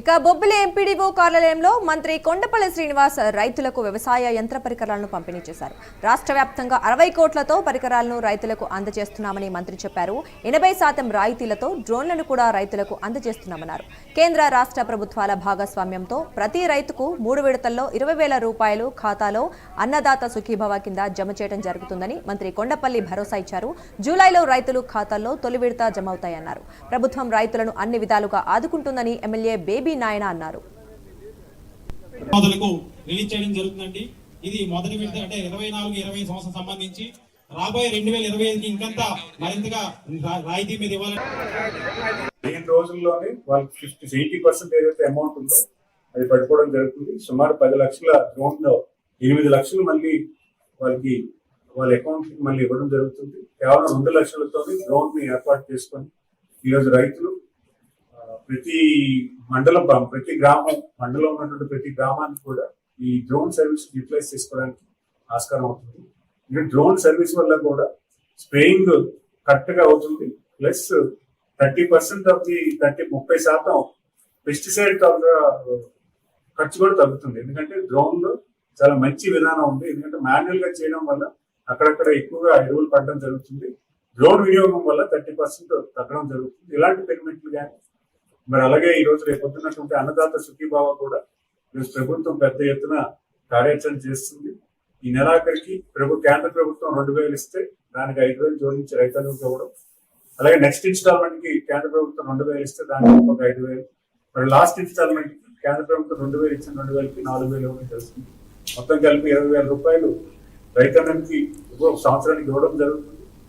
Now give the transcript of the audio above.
ఇక బొబ్బిలి ఎంపీడీఓ కార్యాలయంలో మంత్రి కొండపల్లి శ్రీనివాస్ రైతులకు వ్యవసాయ యంత్ర పరికరాలను పంపిణీ చేశారు. రాష్ట్ర వ్యాప్తంగా అరవై కోట్లతో పరికరాలను రైతులకు అందజేస్తున్నామని మంత్రి చెప్పారు. ఎనభై శాతం రాయితీలతో డ్రోన్లను కూడా రైతులకు అందజేస్తున్నామన్నారు. కేంద్ర రాష్ట్ర ప్రభుత్వాల భాగస్వామ్యంతో ప్రతి రైతుకు మూడు విడతల్లో ఇరవై వేల రూపాయలు ఖాతాలో అన్నదాత సుఖీభవ కింద జమ చేయడం జరుగుతుందని మంత్రి కొండపల్లి భరోసా ఇచ్చారు. జూలైలో రైతులు ఖాతాల్లో తొలి విడత జమ అవుతాయన్నారు ప్రభుత్వం రైతులను అన్ని విధాలుగా ఆదుకుంటుందని ఎమ్మెల్యే బేబీ నాయన అన్నారు. మొదలకు రిలీజ్ చేయడం జరుగుతుందండి. ఇది మొదటి విడత అంటే ఇరవై నాలుగు ఇరవై సంవత్సరం సంబంధించి రాబోయే రెండు వేల ఇరవై ఐదుకి ఇంకంతా మరింతగా రాయితీ మీద ఇవ్వాలని పదిహేను రోజుల్లోనే వాళ్ళకి ఫిఫ్టీ ఎయిటీ పర్సెంట్ ఏదైతే అమౌంట్ ఉందో అది పడిపోవడం జరుగుతుంది. సుమారు పది లక్షల లోన్లో ఎనిమిది లక్షలు మళ్ళీ వాళ్ళకి వాళ్ళ అకౌంట్కి మళ్ళీ ఇవ్వడం జరుగుతుంది. కేవలం రెండు లక్షలతోనే లోన్ని ఏర్పాటు చేసుకొని ఈరోజు రైతులు ప్రతి మండలం ప్రతి గ్రామం మండలం ఉన్నటువంటి ప్రతి గ్రామానికి కూడా ఈ డ్రోన్ సర్వీస్ యూటిలైజ్ చేసుకోవడానికి ఆస్కారం అవుతుంది. ఇది డ్రోన్ సర్వీస్ వల్ల కూడా స్ప్రేయింగ్ కరెక్ట్గా అవుతుంది. Plus thirty percent of the thirty ముప్పై శాతం పెస్టిసైడ్ ఖర్చు కూడా తగ్గుతుంది. ఎందుకంటే డ్రోన్లో చాలా మంచి విధానం ఉంది. ఎందుకంటే మాన్యువల్గా చేయడం వల్ల అక్కడక్కడ ఎక్కువగా ఎరువులు పడడం జరుగుతుంది. డ్రోన్ వినియోగం వల్ల థర్టీ పర్సెంట్ తగ్గడం జరుగుతుంది. ఇలాంటి పెరిమెంట్లు కానీ మరి అలాగే ఈ రోజు రేపు అన్నదాత సుఖీభావ కూడా ఈరోజు ప్రభుత్వం పెద్ద ఎత్తున కార్యాచరణ చేస్తుంది. ఈ నెలాఖరికి ప్రభు కేంద్ర ప్రభుత్వం రెండు వేలు ఇస్తే దానికి ఐదు వేలు జోడించి రైతులకు ఇవ్వడం. అలాగే నెక్స్ట్ ఇన్స్టాల్మెంట్కి కేంద్ర ప్రభుత్వం రెండు వేలు ఇస్తే దానికి ఒక ఐదు వేలు. మరి లాస్ట్ ఇన్స్టాల్మెంట్కి కేంద్ర ప్రభుత్వం రెండు వేలు ఇచ్చిన రెండు వేలకి నాలుగు వేలు ఇవ్వడం జరుగుతుంది. మొత్తం కలిపి ఇరవై వేల రూపాయలు రైతాంగానికి సంవత్సరానికి ఇవ్వడం జరుగుతుంది.